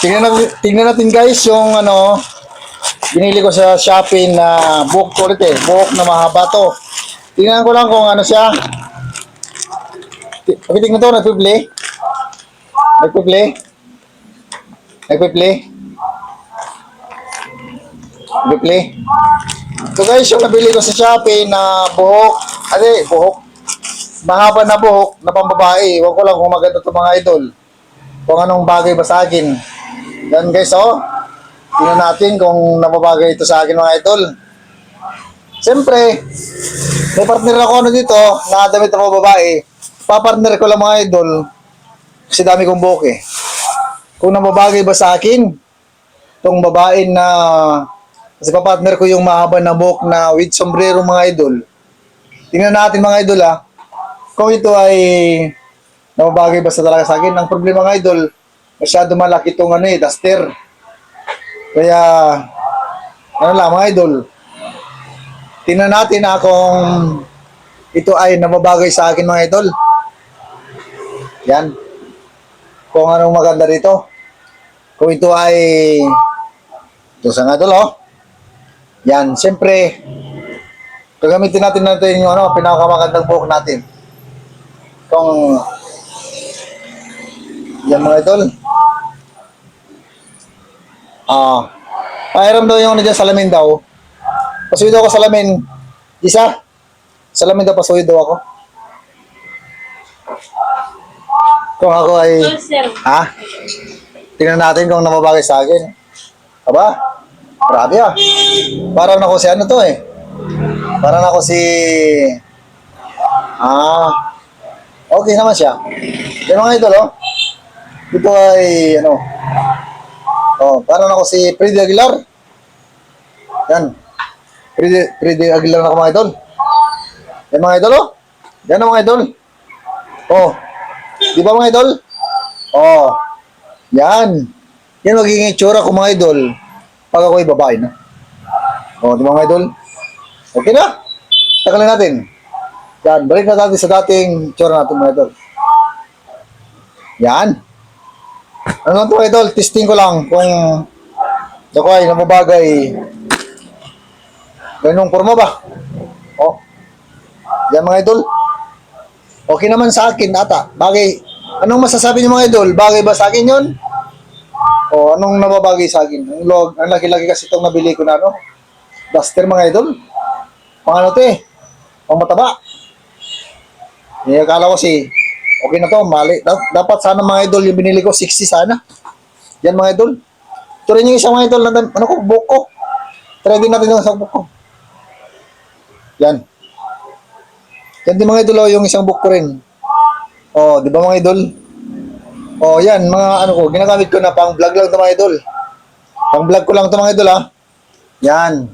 tingnan natin, tingnan natin guys yung ano, binili ko sa Shopee na buhok to ulit eh. Buhok na mahaba to. Tingnan ko lang kung ano siya. Ti- Pakiting na to, nagpiplay. Nagpiplay. Nagpiplay. Nagpiplay. So guys, yung nabili ko sa Shopee na buhok, ade, buhok, mahaba na buhok na pambabae. Huwag ko lang kung maganda to mga idol. Kung anong bagay ba sa akin. Yan guys, oh. Tingnan natin kung napabagay ito sa akin mga idol. Siyempre, may partner ako ano dito, na damit na babae. Papartner ko lang mga idol. Kasi dami kong buhok eh. Kung nababagay ba sa akin, itong babae na kasi papartner ko yung mahaba na buhok na with sombrero mga idol. Tingnan natin mga idol ah. Kung ito ay nababagay ba sa talaga sa akin. Ang problema mga idol, masyado malaki itong ano eh, duster. Kaya, ano lang mga idol, tingnan natin ah kung ito ay nababagay sa akin mga idol. Yan. Kung anong maganda rito. Kung ito ay ito sa nga idol oh. Yan, siyempre gagamitin natin natin yung ano, pinakamagandang buhok natin. Kung yan mga idol. Ah, pahiram daw yung dyan, salamin daw. Pasuyo daw ako salamin. Isa. Salamin daw pasuyo daw ako. Kung ako ay... Ha? Tingnan natin kung namabagay sa akin. Aba? Grabe ah. Parang ako si ano to eh. Parang ako si... Ah. Okay naman siya. Yung mga idol oh. Ito ay ano. Oh, parang ako si Freddy Aguilar. Yan. Freddy, Freddy Aguilar na ako mga idol. Yan mga idol oh. Yan ang mga idol. Oh. Di ba mga idol? Oh. Yan. Yan magiging itsura ko mga idol pag ako'y babae na. Oh, di ba mga idol? Okay na? Tagalin natin. Yan. Balik na natin sa dating itsura natin mga idol. Yan. Ano to idol? Testing ko lang kung ako ay namabagay. Ganong forma ba? Oh. Yan mga idol. Okay naman sa akin, ata. Bagay. Anong masasabi niyo mga idol? Bagay ba sa akin yun? O anong nababagay sa akin? Ang, log, ang laki-laki kasi itong nabili ko na, ano? Duster mga idol. Pang ano to eh? Pang mataba. Eh, akala ko si, okay na to, mali. Da- dapat sana mga idol, yung binili ko, 60 sana. Yan mga idol. Ito rin yung isang mga idol, na, ano ko, buhok ko. Try din natin yung isang buhok ko. Yan. Yan din mga idol, oh, yung isang book ko rin. Oh, di ba mga idol? Oh, yan, mga ano ko, ginagamit ko na pang vlog lang to mga idol. Pang vlog ko lang to mga idol, ha. Yan.